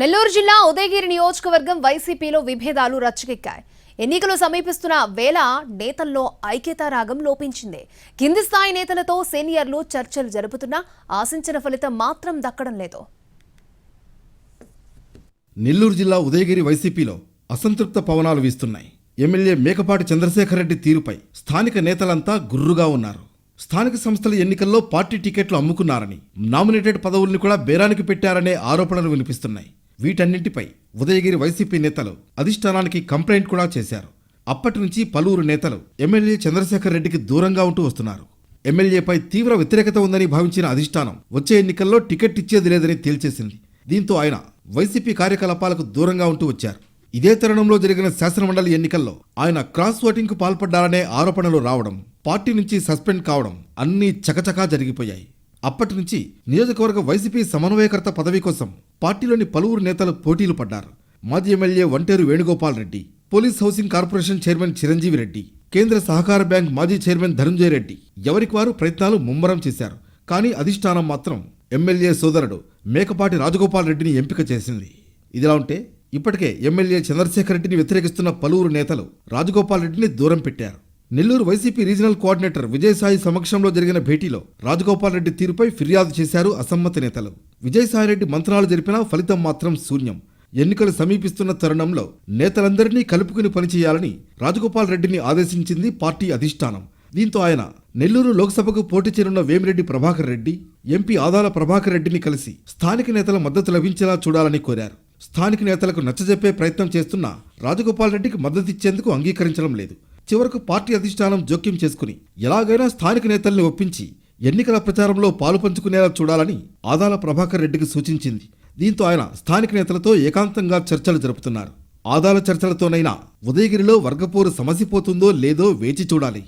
నెల్లూరు జిల్లా ఉదయగిరి నియోజకవర్గం వైసీపీలో విభేదాలు రచ్చకెక్కాయి ఎన్నికలు సమీపిస్తున్న వేళ నేతల్లో ఐక్యతారాగం లోపించింది. కింది స్థాయి నేతలతో సీనియర్లు చర్చలు జరుపుతున్నా ఆశించిన ఫలితం మాత్రం దక్కడం లేదు. నెల్లూరు జిల్లా ఉదయగిరి వైసీపీలో అసంతృప్త పవనాలు వీస్తున్నాయి. ఎమ్మెల్యే మేకపాటి చంద్రశేఖర్ రెడ్డి తీరుపై స్థానిక నేతలంతా గుర్రుగా ఉన్నారు. స్థానిక సంస్థల ఎన్నికల్లో పార్టీ టికెట్లు అమ్ముకున్నారని నామినేటెడ్ పదవుల్ని కూడా బేరానికి పెట్టారనే ఆరోపణలు వినిపిస్తున్నాయి. వీటన్నింటిపై ఉదయగిరి వైసీపీ నేతలు అధిష్టానానికి కంప్లైంట్ కూడా చేశారు. అప్పటి నుంచి పలువురు నేతలు ఎమ్మెల్యే చంద్రశేఖర్ రెడ్డికి దూరంగా ఉంటూ వస్తున్నారు. ఎమ్మెల్యేపై తీవ్ర వ్యతిరేకత ఉందని భావించిన అధిష్టానం వచ్చే ఎన్నికల్లో టికెట్ ఇచ్చేది లేదని తేల్చేసింది. దీంతో ఆయన వైసీపీ కార్యకలాపాలకు దూరంగా ఉంటూ వచ్చారు. ఇదే తరుణంలో జరిగిన శాసనమండలి ఎన్నికల్లో ఆయన క్రాస్ ఓటింగ్కు పాల్పడ్డారనే ఆరోపణలు రావడం పార్టీ నుంచి సస్పెండ్ కావడం అన్నీ చకచకా జరిగిపోయాయి. అప్పటి నుంచి నియోజకవర్గ వైసీపీ సమన్వయకర్త పదవి కోసం పార్టీలోని పలువురు నేతలు పోటీలు పడ్డారు. మాజీ MLA Vanteru Venugopal Reddy police housing corporation chairman Chiranjeevi Reddy కేంద్ర సహకార బ్యాంక్ మాజీ చైర్మన్ ధనంజయ రెడ్డి ఎవరికి వారు ప్రయత్నాలు ముమ్మరం చేశారు. కానీ అధిష్టానం మాత్రం ఎమ్మెల్యే సోదరుడు మేకపాటి రాజగోపాల్ రెడ్డిని ఎంపిక చేసింది. ఇదిలా ఉంటే ఇప్పటికే ఎమ్మెల్యే చంద్రశేఖర్ రెడ్డిని వ్యతిరేకిస్తున్న పలువురు నేతలు రాజగోపాల్ రెడ్డిని దూరం పెట్టారు. Nellore YCP regional coordinator Vijayasai సమక్షంలో జరిగిన భేటీలో రాజగోపాల్ రెడ్డి తీరుపై ఫిర్యాదు చేశారు అసమ్మతి నేతలు. విజయసాయిరెడ్డి మంత్రాలు జరిపినా ఫలితం మాత్రం శూన్యం. ఎన్నికలు సమీపిస్తున్న తరుణంలో నేతలందరినీ కలుపుకుని పనిచేయాలని రాజగోపాల్ రెడ్డిని ఆదేశించింది పార్టీ అధిష్టానం. దీంతో ఆయన నెల్లూరు లోక్సభకు పోటీ చేరున్న వేమిరెడ్డి ప్రభాకర్ రెడ్డి ఎంపీ ఆదాల ప్రభాకర్ రెడ్డిని కలిసి స్థానిక నేతల మద్దతు లభించేలా చూడాలని కోరారు. స్థానిక నేతలకు నచ్చజెప్పే ప్రయత్నం చేస్తున్న రాజగోపాల్ రెడ్డికి మద్దతిచ్చేందుకు అంగీకరించడం లేదు. చివరకు పార్టీ అధిష్టానం జోక్యం చేసుకుని ఎలాగైనా స్థానిక నేతల్ని ఒప్పించి ఎన్నికల ప్రచారంలో పాలు పంచుకునేలా చూడాలని ఆదాల ప్రభాకర్ రెడ్డికి సూచించింది. దీంతో ఆయన స్థానిక నేతలతో ఏకాంతంగా చర్చలు జరుపుతున్నారు. ఆదాల చర్చలతోనైనా ఉదయగిరిలో వర్గపోరు సమసిపోతుందో లేదో వేచి చూడాలి.